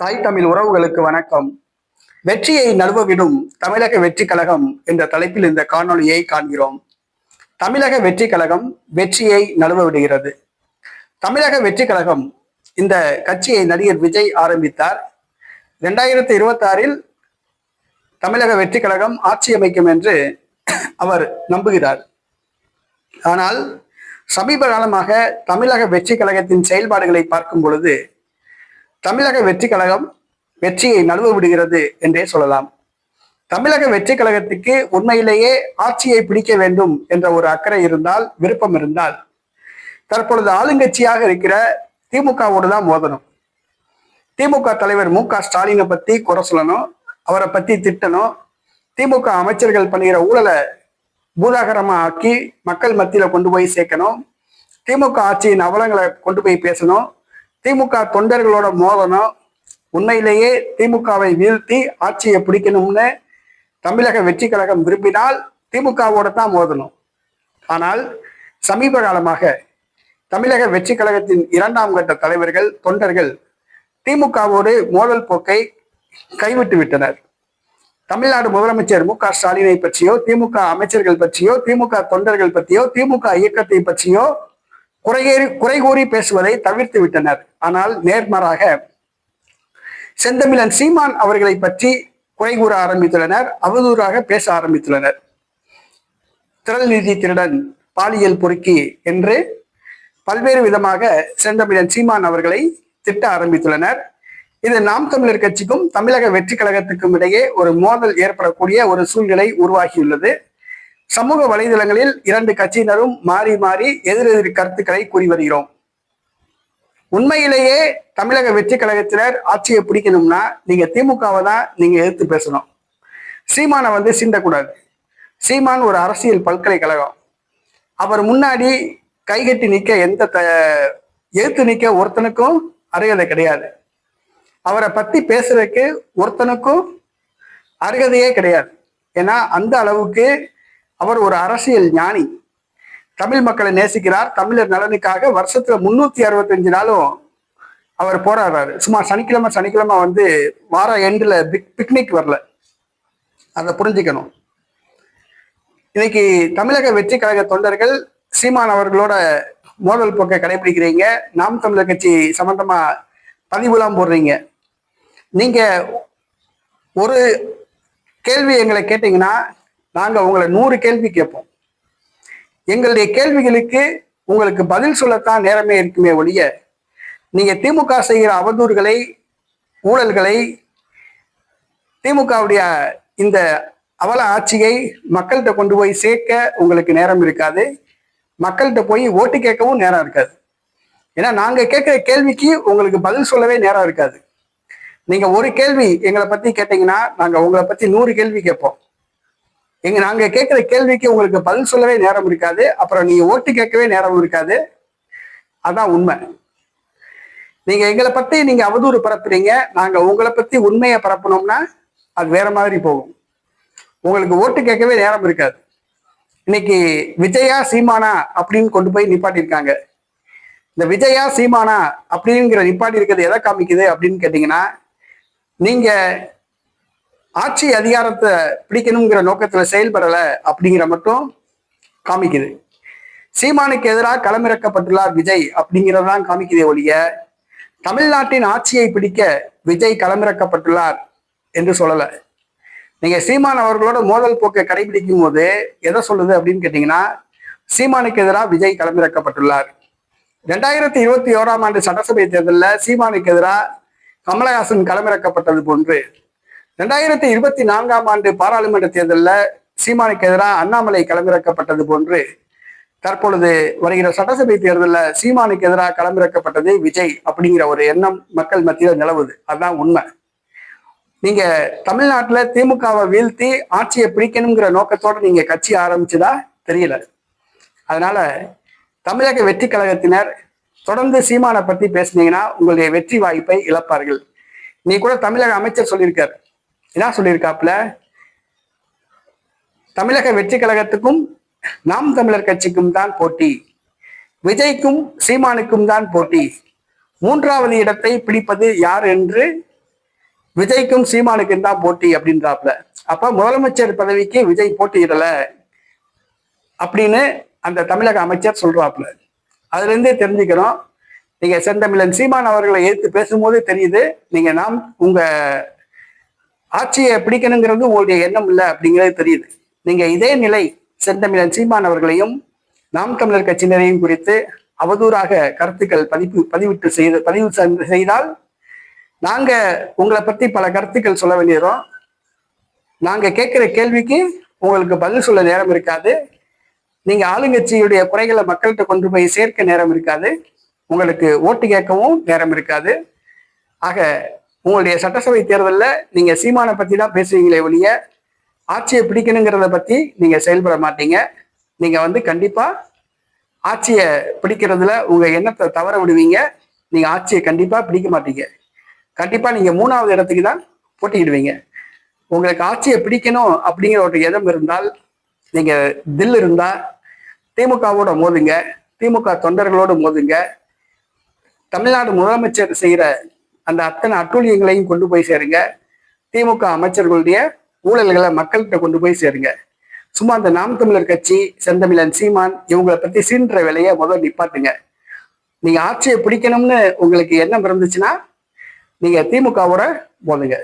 தாய் தமிழ் உறவுகளுக்கு வணக்கம். வெற்றியை நழுவவிடும் தமிழக வெற்றி கழகம் என்ற தலைப்பில் இந்த காணொலியை காண்கிறோம். தமிழக வெற்றி கழகம் வெற்றியை நழுவ விடுகிறது தமிழக வெற்றி கழகம் இந்த கட்சியை நடிகர் விஜய் ஆரம்பித்தார். இரண்டாயிரத்தி இருபத்தி ஆறில் தமிழக வெற்றி கழகம் ஆட்சி அமைக்கும் என்று அவர் நம்புகிறார். ஆனால் சமீப காலமாக தமிழக வெற்றி கழகத்தின் செயல்பாடுகளை பார்க்கும் பொழுது தமிழக வெற்றி கழகம் வெற்றியை நழுவ விடுகிறது என்றே சொல்லலாம். தமிழக வெற்றி கழகத்துக்கு உண்மையிலேயே ஆட்சியை பிடிக்க வேண்டும் என்ற ஒரு அக்கறை இருந்தால் விருப்பம் இருந்தால் தற்பொழுது ஆளுங்கட்சியாக இருக்கிற திமுகவோடு தான் மோதணும். திமுக தலைவர் மு க ஸ்டாலினை பத்தி குறை சொல்லணும் அவரை பத்தி திட்டணும் திமுக அமைச்சர்கள் பண்ணுகிற ஊழலை பூதாகரமா ஆக்கி மக்கள் மத்தியில கொண்டு போய் சேர்க்கணும் திமுக ஆட்சியின் அவலங்களை கொண்டு போய் பேசணும் திமுக தொண்டர்களோட மோதனம் உண்மையிலேயே திமுகவை வீழ்த்தி ஆட்சியை பிடிக்கணும்னு தமிழக வெற்றி கழகம் விரும்பினால் திமுகவோட தான் மோதணும். ஆனால் சமீப காலமாக தமிழக வெற்றி கழகத்தின் இரண்டாம் கட்ட தலைவர்கள் தொண்டர்கள் திமுகவோடு மோதல் போக்கை கைவிட்டு விட்டனர். தமிழ்நாடு முதலமைச்சர் மு க ஸ்டாலினை பற்றியோ திமுக அமைச்சர்கள் பற்றியோ திமுக தொண்டர்கள் பற்றியோ திமுக இயக்கத்தை பற்றியோ குறைகேறி குறை கூறி பேசுவதை தவிர்த்து விட்டனர். ஆனால் நேர்மாறாக செந்தமிழன் சீமான் அவர்களை பற்றி குறை கூற ஆரம்பித்துள்ளனர் அவதூறாக பேச ஆரம்பித்துள்ளனர். திரள் நிதி திருடன் பாலியல் பொறுக்கி என்று பல்வேறு விதமாக செந்தமிழன் சீமான் அவர்களை திட்ட ஆரம்பித்துள்ளனர். இது நாம் தமிழர் கட்சிக்கும் தமிழக வெற்றி கழகத்துக்கும் இடையே ஒரு மோதல் ஏற்படக்கூடிய ஒரு சூழ்நிலை உருவாகியுள்ளது. சமூக வலைதளங்களில் இரண்டு கட்சியினரும் மாறி மாறி எதிரெதிர் கருத்துக்களை கூறி வருகிறோம். உண்மையிலேயே தமிழக வெற்றி கழகத்தினர் ஆட்சியை பிடிக்கணும்னா நீங்க திமுகவை தான் நீங்க எதிர்த்து பேசணும். சீமானை வந்து சீண்டக்கூடாது. சீமான் ஒரு அரசியல் பல்கலைக்கழகம். அவர் முன்னாடி கைகட்டி நிற்க எந்த த எதிர்த்து நிற்க ஒருத்தனுக்கும் அருகதை கிடையாது. அவரை பத்தி பேசுறதுக்கு ஒருத்தனுக்கும் அருகதையே கிடையாது. ஏன்னா அந்த அளவுக்கு அவர் ஒரு அரசியல் ஞானி. தமிழ் மக்களை நேசிக்கிறார். தமிழர் நலனுக்காக வருஷத்துல முன்னூத்தி அறுபத்தஞ்சு நாளும் அவர் போராடுறாரு. சும்மா சனிக்கிழமை சனிக்கிழமை வந்து வார எண்டில் பிக் பிக்னிக் வரல. அதை புரிஞ்சுக்கணும். இன்னைக்கு தமிழக வெற்றி கழக தொண்டர்கள் சீமான் அவர்களோட மோதல் போக்கை கடைபிடிக்கிறீங்க. நாம் தமிழர் கட்சி சம்பந்தமா பதிவுலாம் போடுறீங்க. நீங்க ஒரு கேள்வி எங்களை கேட்டீங்கன்னா நாங்கள் உங்களை நூறு கேள்வி கேட்போம். எங்களுடைய கேள்விகளுக்கு உங்களுக்கு பதில் சொல்லத்தான் நேரமே இருக்குமே ஒழிய நீங்கள் திமுக செய்கிற அவதூறுகளை ஊழல்களை திமுகவுடைய இந்த அவல ஆட்சியை மக்கள்கிட்ட கொண்டு போய் சேர்க்க உங்களுக்கு நேரம் இருக்காது. மக்கள்கிட்ட போய் ஓட்டு கேட்கவும் நேரம் இருக்காது. ஏன்னா நாங்கள் கேட்குற கேள்விக்கு உங்களுக்கு பதில் சொல்லவே நேரம் இருக்காது. நீங்கள் ஒரு கேள்வி எங்களை பற்றி கேட்டீங்கன்னா நாங்கள் உங்களை பற்றி நூறு கேள்வி கேட்போம். எங்க நாங்க கேட்கிற கேள்விக்கு உங்களுக்கு பதில் சொல்லவே நேரம் இருக்காது. அப்புறம் நீங்க ஓட்டு கேட்கவே நேரம் இருக்காது. அதான் உண்மை. நீங்க எங்களை பத்தி நீங்க அவதூறு பரப்புறீங்க. நாங்க உங்களை பத்தி உண்மையை பரப்பணும்னா அது வேற மாதிரி போகும். உங்களுக்கு ஓட்டு கேட்கவே நேரம் இருக்காது. இன்னைக்கு விஜயா சீமானா அப்படின்னு கொண்டு போய் நிப்பாட்டியிருக்காங்க. இந்த விஜயா சீமானா அப்படிங்கிற நிப்பாட்டி இருக்கிறது எதை காமிக்குது அப்படின்னு கேட்டீங்கன்னா நீங்க ஆட்சி அதிகாரத்தை பிடிக்கணுங்கிற நோக்கத்துல செயல்படல அப்படிங்கிற மட்டும் காமிக்குது. சீமானுக்கு எதிராக களமிறக்கப்பட்டுள்ளார் விஜய் அப்படிங்கிறதான் காமிக்குதே ஒழிய தமிழ்நாட்டின் ஆட்சியை பிடிக்க விஜய் களமிறக்கப்பட்டுள்ளார் என்று சொல்லல. நீங்க சீமான் அவர்களோட மோதல் போக்கை கடைபிடிக்கும் போது எதை சொல்லுது அப்படின்னு கேட்டீங்கன்னா சீமானுக்கு எதிராக விஜய் களமிறக்கப்பட்டுள்ளார். ரெண்டாயிரத்தி இருபத்தி ஓராம் ஆண்டு சட்டசபை தேர்தலில் சீமானுக்கு எதிராக கமலஹாசன் களமிறக்கப்பட்டது போன்று ரெண்டாயிரத்தி இருபத்தி நான்காம் ஆண்டு பாராளுமன்ற தேர்தலில் சீமானுக்கு எதிராக அண்ணாமலை களமிறக்கப்பட்டது போன்று தற்பொழுது வருகிற சட்டசபை தேர்தலில் சீமானுக்கு எதிராக களமிறக்கப்பட்டது விஜய் அப்படிங்கிற ஒரு எண்ணம் மக்கள் மத்தியில் நிலவுது. அதுதான் உண்மை. நீங்க தமிழ்நாட்டில் திமுகவை வீழ்த்தி ஆட்சியை பிடிக்கணுங்கிற நோக்கத்தோடு நீங்க கட்சி ஆரம்பிச்சதா தெரியல. அதனால தமிழக வெற்றி கழகத்தினர் தொடர்ந்து சீமானை பத்தி பேசுனீங்கன்னா உங்களுடைய வெற்றி வாய்ப்பை இழப்பார்கள். நீ கூட தமிழக அமைச்சர் சொல்லியிருக்காரு. என்ன சொல்லியிருக்காப்புல? தமிழக வெற்றி கழகத்துக்கும் நாம் தமிழர் கட்சிக்கும் தான் போட்டி. விஜய்க்கும் சீமானுக்கும் தான் போட்டி. மூன்றாவது இடத்தை பிடிப்பது யார் என்று விஜய்க்கும் சீமானுக்கும் தான் போட்டி அப்படின்றாப்ல அப்ப முதலமைச்சர் பதவிக்கு விஜய் போட்டியிடல அப்படின்னு அந்த தமிழக அமைச்சர் சொல்றாப்ல அதுல இருந்தே தெரிஞ்சுக்கிறோம். நீங்க செந்தமிழன் சீமான் அவர்களை எதிர்த்து பேசும்போது தெரியுது. நீங்க நாம் உங்க ஆட்சியை பிடிக்கணுங்கிறது உங்களுடைய எண்ணம் இல்லை அப்படிங்கிறது தெரியுது. நீங்க இதே நிலை செந்தமிழன் சீமான் அவர்களையும் நாம் தமிழர் கட்சியினரையும் குறித்து அவதூறாக கருத்துக்கள் பதிவு பதிவிட்டு செய்து பதிவு செய்தால் நாங்க உங்களை பத்தி பல கருத்துக்கள் சொல்ல வேண்டியிருக்கோம் நாங்க கேட்கிற கேள்விக்கு உங்களுக்கு பதில் சொல்ல நேரம் இருக்காது. நீங்க ஆளுங்கட்சியுடைய குறைகளை மக்கள்கிட்ட கொண்டு போய் சேர்க்க நேரம் இருக்காது. உங்களுக்கு ஓட்டு கேட்கவும் நேரம் இருக்காது. ஆக உங்களுடைய சட்டசபை தேர்தலில் நீங்கள் சீமானை பற்றி தான் பேசுவீங்களே ஒழிய ஆட்சியை பிடிக்கணுங்கிறத பற்றி நீங்கள் செயல்பட மாட்டீங்க. நீங்கள் வந்து கண்டிப்பாக ஆட்சியை பிடிக்கிறதுல உங்கள் எண்ணத்தை தவற விடுவீங்க. நீங்கள் ஆட்சியை கண்டிப்பாக பிடிக்க மாட்டீங்க. கண்டிப்பாக நீங்கள் மூணாவது இடத்துக்கு தான் போட்டிக்கிடுவீங்க உங்களுக்கு ஆட்சியை பிடிக்கணும் அப்படிங்கிற ஒரு எண்ணம் இருந்தால் நீங்கள் தில் இருந்தால் திமுகவோட மோதுங்க. திமுக தொண்டர்களோடு மோதுங்க. தமிழ்நாடு முதலமைச்சர் செய்கிற அந்த அத்தனை அட்டூழியங்களையும் கொண்டு போய் சேருங்க. திமுக அமைச்சர்களுடைய ஊழல்களை மக்கள்கிட்ட கொண்டு போய் சேருங்க. சும்மா அந்த நாம் தமிழர் கட்சி செந்தமிழன் சீமான் இவங்களை பத்தி சீன்ற வேலையை முதல் நிப்பாட்டுங்க. நீங்க ஆட்சியை பிடிக்கணும்னு உங்களுக்கு எண்ணம் இருந்துச்சுன்னா நீங்க திமுகவோட போதுங்க.